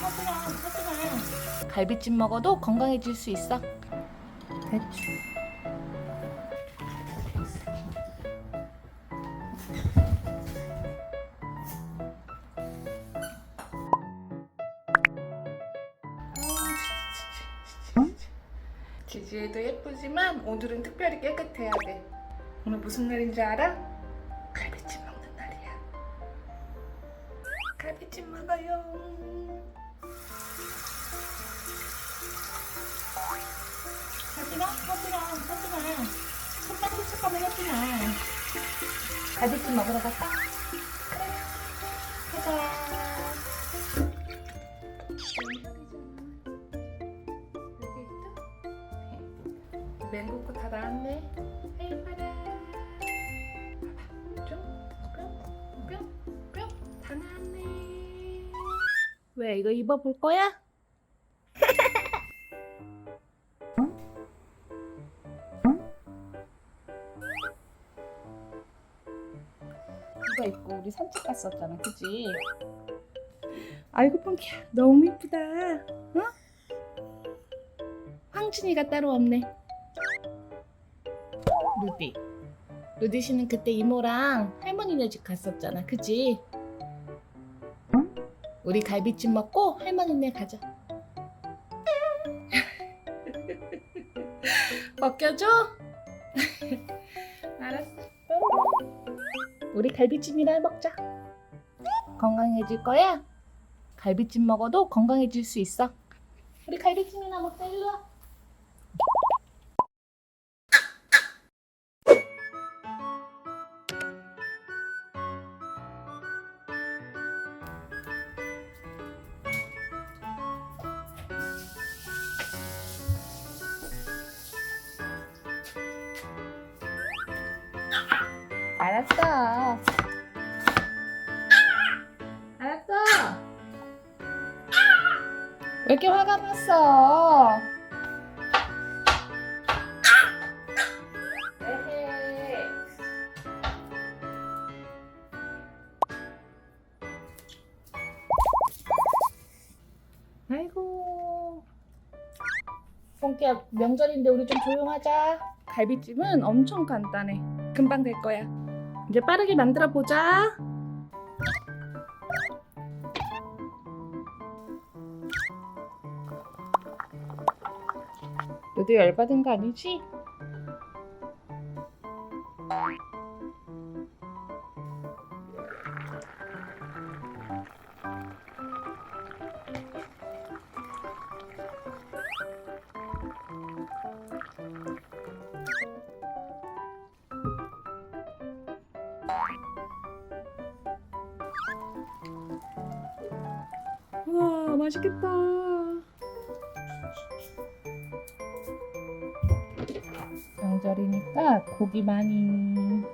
하지마 하지마 갈비찜 먹어도 건강해질 수 있어 대충 지지에도 예쁘지만 오늘은 특별히 깨끗해야 돼. 오늘 무슨 날인지 알아? 갈비찜 먹는 날이야. 갈비찜 먹어요. 하지마, 하지마, 하지마. 손만 촉촉하면 하지마. 갈비찜 먹으러 갈까? 그래. 가자. 맹고코 다 나왔네. 에이 봐라. 봐봐. 뿅뿅뿅 뿅 다 나왔네. 왜 이거 입어볼 거야? 이거 입고 우리 산책 갔었잖아, 그지? 아이고 펑키야, 너무 이쁘다. 응? 황진이가 따로 없네. 루디. 루디 씨는 그때 이모랑 할머니네 집 갔었잖아. 그지? 우리 갈비찜 먹고 할머니네 가자. 벗겨줘? 알았어. 우리 갈비찜이나 먹자. 건강해질 거야? 갈비찜 먹어도 건강해질 수 있어. 우리 갈비찜이나 먹자. 일로 와. 알았어. 알았어. 왜 이렇게 화가 났어? 명절인데 우리 좀 조용하자. 갈비찜은 엄청 간단해. 금방 될 거야. 이제 빠르게 만들어 보자. 너도 열받은 거 아니지? 맛있겠다. 명절이니까 고기 많이.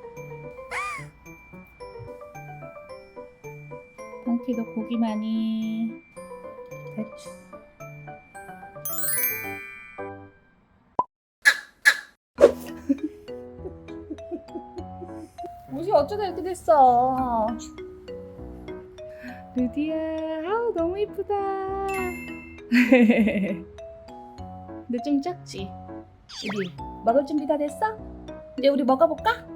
펑키도 고기 많이. 대추. 옷이 어쩌다 이렇게 됐어? 루디야, 너무 이쁘다. 근데 좀 작지? 우리 먹을 준비 다 됐어? 이제 우리 먹어볼까?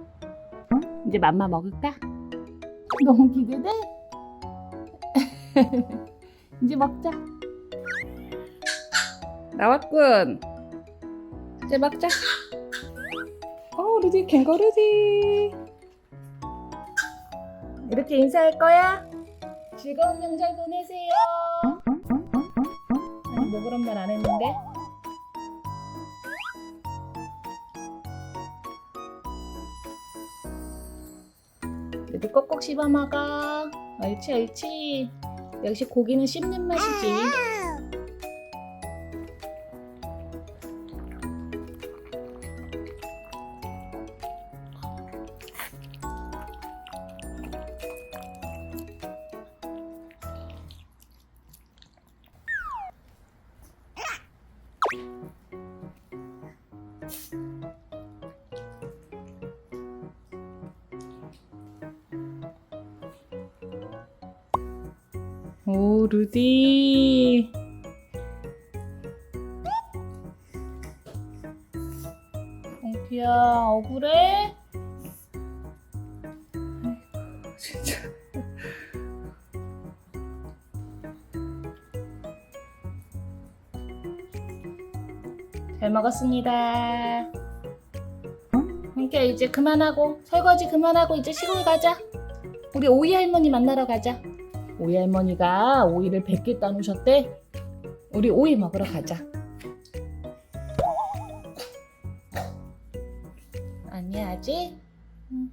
이제 맘마 먹을까? 너무 기대돼? 이제 먹자. 나왔군. 이제 먹자. 어, 루디 캥거루디. 이렇게 인사할 거야? 즐거운 명절 보내세요. 아니, 뭐 그런 말 안 했는데? 여기 꼭꼭 씹어 먹어. 옳지, 옳지. 역시 고기는 씹는 맛이지. 오, 루디. 봉피야, 억울해? 진짜. 잘 먹었습니다. 엉키야, 이제 그만하고, 설거지 그만하고, 이제 시골 가자. 우리 오이 할머니 만나러 가자. 오이 할머니가 오이를 100개 따놓으셨대. 우리 오이 먹으러 가자. 아니 아직? 응.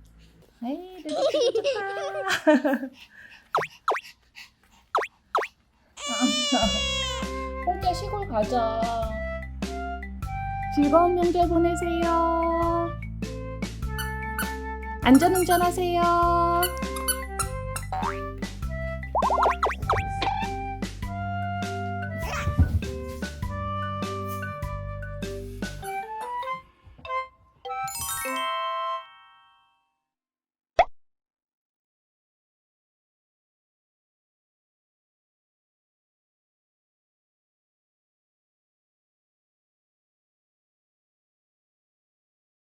아이 루디 기분 좋다. 홍대 시골 가자. 즐거운 명절 보내세요. 안전운전하세요.